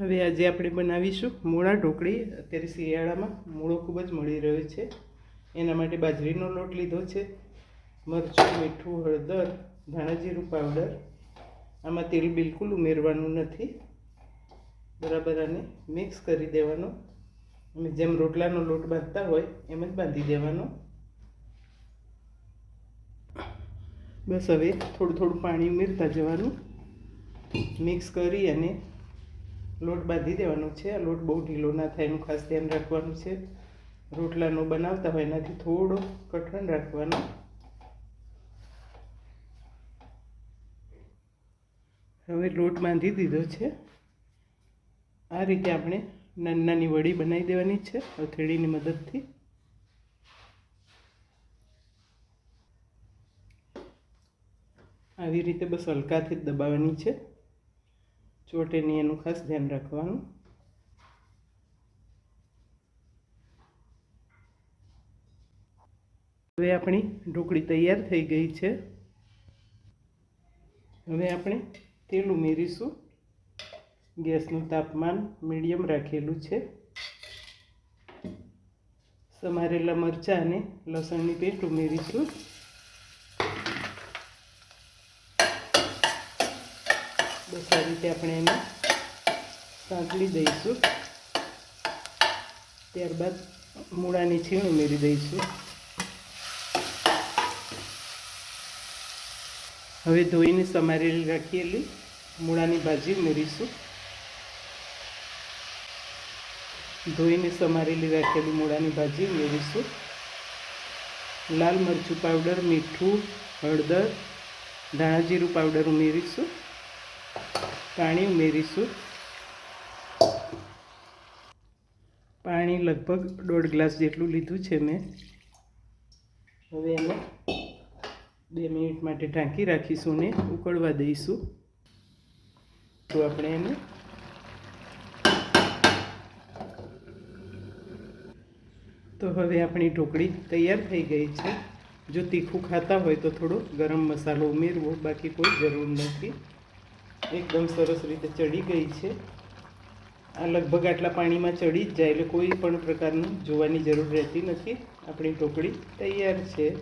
હવે આજે આપણે બનાવીશું મૂળા ઢોકળી. અત્યારે શિયાળામાં મૂળો ખૂબ જ મળી રહ્યો છે. એના માટે બાજરીનો લોટ લીધો છે. મરચું, મીઠું, હળદર, ધાણાજીરું પાવડર. આમાં તેલ બિલકુલ ઉમેરવાનું નથી. બરાબર આને મિક્સ કરી દેવાનો. અને જેમ રોટલાનો લોટ બાંધતા હોય એમ જ બાંધી દેવાનો. બસ હવે થોડું થોડું પાણી ઉમેરતા જવાનું. મિક્સ કરી અને લોટ બાંધી દેવાનો છે. આ લોટ બહુ ઢીલો ના થાય એનું ખાસ ધ્યાન રાખવાનું છે. રોટલાનો બનાવતા હોય એનાથી થોડો કઠણ રાખવાનો. હવે લોટ બાંધી દીધો છે. આ રીતે આપણે નાની નાની વડી બનાવી દેવાની છે હથેળીની મદદથી. આવી રીતે બસ હલકાથી જ દબાવવાની છે. ચોટે નહીં એનું ખાસ ધ્યાન રાખવાનું. હવે આપણી ઢોકળી તૈયાર થઈ ગઈ છે. હવે આપણે તેલ ઉમેરીશું ગેસનું તાપમાન મીડિયમ રાખેલું છે. સમારેલા મરચાં અને લસણની પેસ્ટ ઉમેરીશું બસ આ રીતે આપણે એને સાંકળી દઈશું. ત્યારબાદ મૂળાની છીણ ઉમેરી દઈશું. હવે ધોઈને સમારેલી રાખીએલી મૂળાની ભાજી ઉમેરીશું. ધોઈને સમારેલી રાખેલી મૂળાની ભાજી ઉમેરીશું. લાલ મરચું પાવડર, મીઠું, હળદર, ધાણાજીરું પાવડર ઉમેરીશું. પાણી ઉમેરીશું. પાણી લગભગ દોઢ ગ્લાસ જેટલું લીધું છે મેં. હવે એને બે મિનિટ માટે ઢાંકી રાખીશું ને ઉકળવા દઈશું. તો આપણે એને તો હવે આપણી ઢોકળી તૈયાર થઈ ગઈ છે. જો તીખું ખાતા હોય તો થોડો ગરમ મસાલો ઉમેરવો, બાકી કોઈ જરૂર નથી. એકદમ સરસ રીતે ચડી ગઈ છે. આ લગભગ આટલા પાણીમાં ચડી જ જાય એટલે કોઈ પણ પ્રકારનું જોવાની જરૂર રહેતી નથી. આપણી ઢોકળી તૈયાર છે.